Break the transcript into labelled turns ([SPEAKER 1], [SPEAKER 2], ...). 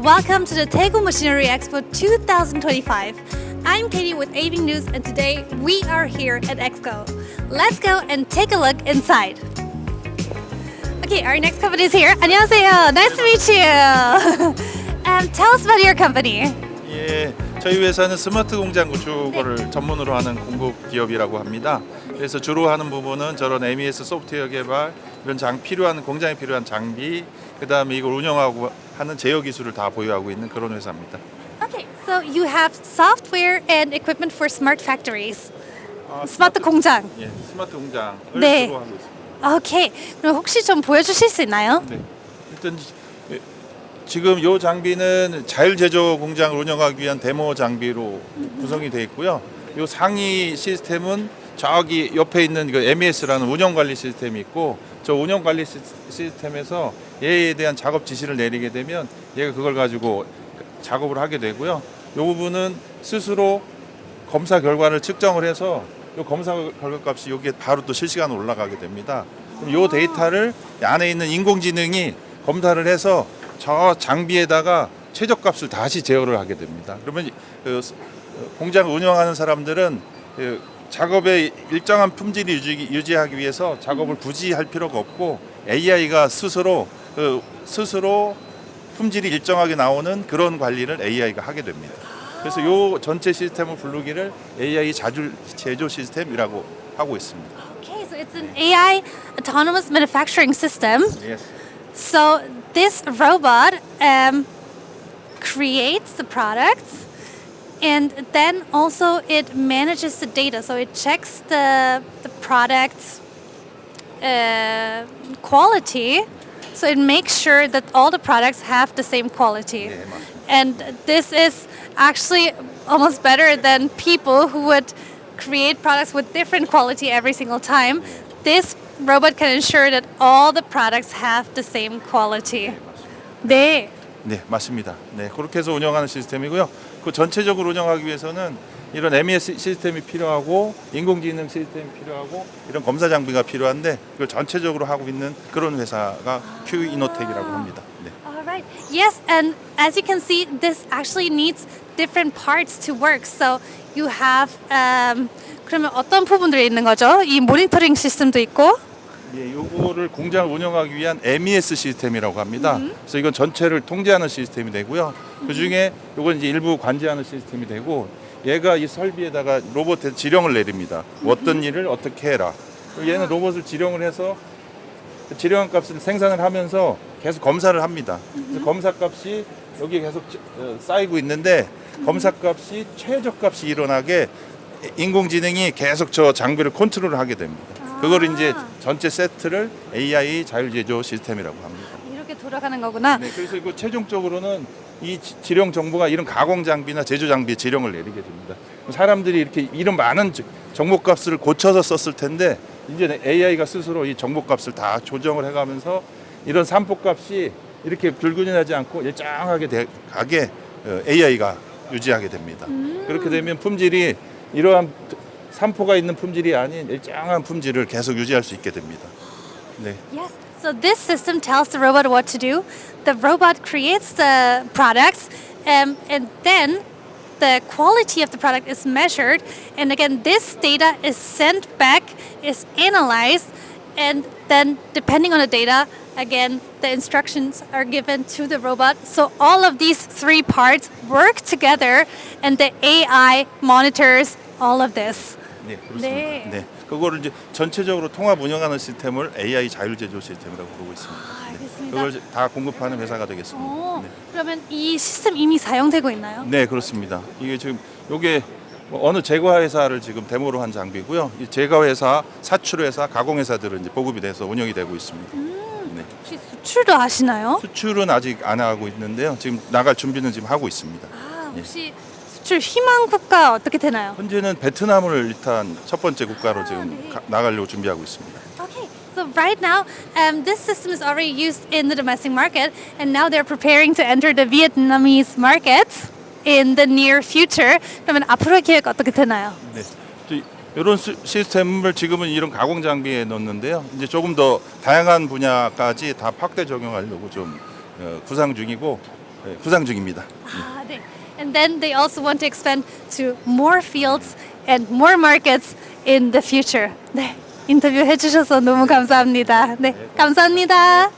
[SPEAKER 1] Welcome to the Daegu Machinery Expo 2025. I'm Katie with AV News, and today we are here at Expo. Let's go and take a look inside. Okay, our next company is here. 안녕하세요. Nice to meet you. um, tell us about your company.
[SPEAKER 2] 예, 저희 회사는 스마트 공장 구축을 전문으로 하는 공급 기업이라고 합니다. 그래서 주로 하는 부분은 저런 MES 소프트웨어 개발, 이런 장 필요한 공장에 필요한 장비, 그다음에 이걸 운영하고 하는 제어 기술을 다 보유하고 있는 그런 회사입니다.
[SPEAKER 1] Okay, so you have software and equipment for smart factories. 스마트 공장.
[SPEAKER 2] 예, 스마트 공장을
[SPEAKER 1] 네.
[SPEAKER 2] 주로 하고 있습니다.
[SPEAKER 1] 오케이. 그럼 혹시 좀 보여주실 수 있나요?
[SPEAKER 2] 네. 일단 예, 지금 이 장비는 자율 제조 공장을 운영하기 위한 데모 장비로 구성이 되어 있고요. 이 상위 시스템은 저기 옆에 있는 그 MES라는 운영 관리 시스템이 있고 저 운영 관리 시- 시스템에서 얘에 대한 작업 지시를 내리게 되면 얘가 그걸 가지고 작업을 하게 되고요. 이 부분은 스스로 검사 결과를 측정을 해서 이 검사 결과 값이 여기에 바로 또 실시간으로 올라가게 됩니다. 그럼 이 데이터를 이 안에 있는 인공지능이 검사를 해서 저 장비에다가 최저값을 다시 제어를 하게 됩니다. 그러면 이- 그 공장을 운영하는 사람들은 그 작업의 일정한 품질을 유지, 유지 하기 위해서 작업을 굳이 할 필요가 없고 AI가 스스로 그 스스로 품질이 일정하게 나오는 그런 관리를 AI가 하게 됩니다. 그래서 요 전체 시스템을 부르기를 AI 자율 제조 시스템이라고 하고 있습니다.
[SPEAKER 1] Okay, so it's an AI autonomous manufacturing system.
[SPEAKER 2] Yes.
[SPEAKER 1] So this robot um, creates the products And then also it manages the data, so it checks the, the product's uh, quality. So it makes sure that all the products have the same quality.
[SPEAKER 2] Yeah,
[SPEAKER 1] and this is actually almost better than people who would create products with different quality every single time. This robot can ensure that all the products have the same quality. 네.
[SPEAKER 2] 네, 맞습니다. 네, 그렇게 해서 운영하는 시스템이고요. 그 전체적으로 운영하기 위해서는 이런 MES 시스템이 필요하고 인공지능 시스템이 필요하고 이런 검사 장비가 필요한데 그걸 전체적으로 하고 있는 그런 회사가 Q 이노텍이라고 합니다. 네.
[SPEAKER 1] All right. Yes, and as you can see, this actually needs different parts to work. So you have um, 그러면 어떤 부분들이 있는 거죠? 이 모니터링 시스템도 있고.
[SPEAKER 2] 예, 요거를 공장을 운영하기 위한 MES 시스템이라고 합니다. 그래서 이건 전체를 통제하는 시스템이 되고요. 그 중에 요건 이제 일부 관제하는 시스템이 되고 얘가 이 설비에다가 로봇에 지령을 내립니다. 어떤 일을 어떻게 해라. 얘는 로봇을 지령을 해서 그 지령한 값을 생산을 하면서 계속 검사를 합니다. 그래서 검사 값이 여기 계속 지- 어, 쌓이고 있는데 검사 값이 최저 값이 일어나게 인공지능이 계속 저 장비를 컨트롤을 하게 됩니다. 그걸 이제 전체 세트를 AI 자율제조 시스템이라고 합니다.
[SPEAKER 1] 이렇게 돌아가는 거구나.
[SPEAKER 2] 네, 그래서 이거 최종적으로는 이 지- 지령 정보가 이런 가공 장비나 제조 장비에 지령을 내리게 됩니다. 사람들이 이렇게 이런 많은 지- 정보값을 고쳐서 썼을 텐데 이제 AI가 스스로 이 정보값을 다 조정을 해가면서 이런 산포값이 이렇게 불균형하지 않고 일정하게 돼- 가게 어, AI가 유지하게 됩니다. 그렇게 되면 품질이 이러한 산포가 있는 품질이 아닌 일정한 품질을 계속 유지할 수 있게 됩니다. 네.
[SPEAKER 1] Yes. So this system tells the robot what to do. The robot creates the products, um, and then the quality of the product is measured. And again, this data is sent back, is analyzed, and then depending on the data, again, the instructions are given to the robot. So all of these three parts work together, and the AI monitors all of this.
[SPEAKER 2] 네, 그렇습니다.
[SPEAKER 1] 네.
[SPEAKER 2] 네. 그거를 이제 전체적으로 통합 운영하는 시스템을 AI 자율 제조 시스템이라고 부르고 있습니다.
[SPEAKER 1] 아,
[SPEAKER 2] 네.
[SPEAKER 1] 알겠습니다.
[SPEAKER 2] 그걸 이제 다 공급하는 회사가 되겠습니다.
[SPEAKER 1] 어,
[SPEAKER 2] 네.
[SPEAKER 1] 그러면 이 시스템 이미 사용되고 있나요?
[SPEAKER 2] 네, 그렇습니다. 이게 지금 요게 뭐 어느 제과 회사를 지금 데모로 한 장비고요. 이 제과 회사, 사출 회사, 가공 회사들은 이제 보급이 돼서 운영이 되고 있습니다. 네.
[SPEAKER 1] 혹시 수출도 하시나요?
[SPEAKER 2] 수출은 아직 안 하고 있는데요. 지금 나갈 준비는 지금 하고 있습니다.
[SPEAKER 1] 아, 혹시 수출 희망 국가 어떻게 되나요?
[SPEAKER 2] 현재는 베트남을 일단 첫 번째 국가로 지금
[SPEAKER 1] 네.
[SPEAKER 2] 가- 나가려고 준비하고 있습니다.
[SPEAKER 1] Okay, so right now, um, this system is already used in the domestic market, and now they're preparing to enter the Vietnamese market in the near future. 그러면 앞으로의 계획 어떻게 되나요?
[SPEAKER 2] 네. 이런 시스템을 지금은 이런 가공 장비에 넣는데요. 이제 조금 더 다양한 분야까지 다 확대 적용하려고 좀 어, 구상 중이고 예, 구상 중입니다.
[SPEAKER 1] 아, 네. And then they also want to expand to more fields and more markets in the future. 네. 인터뷰 해주셔서 너무 감사합니다. 네. 감사합니다.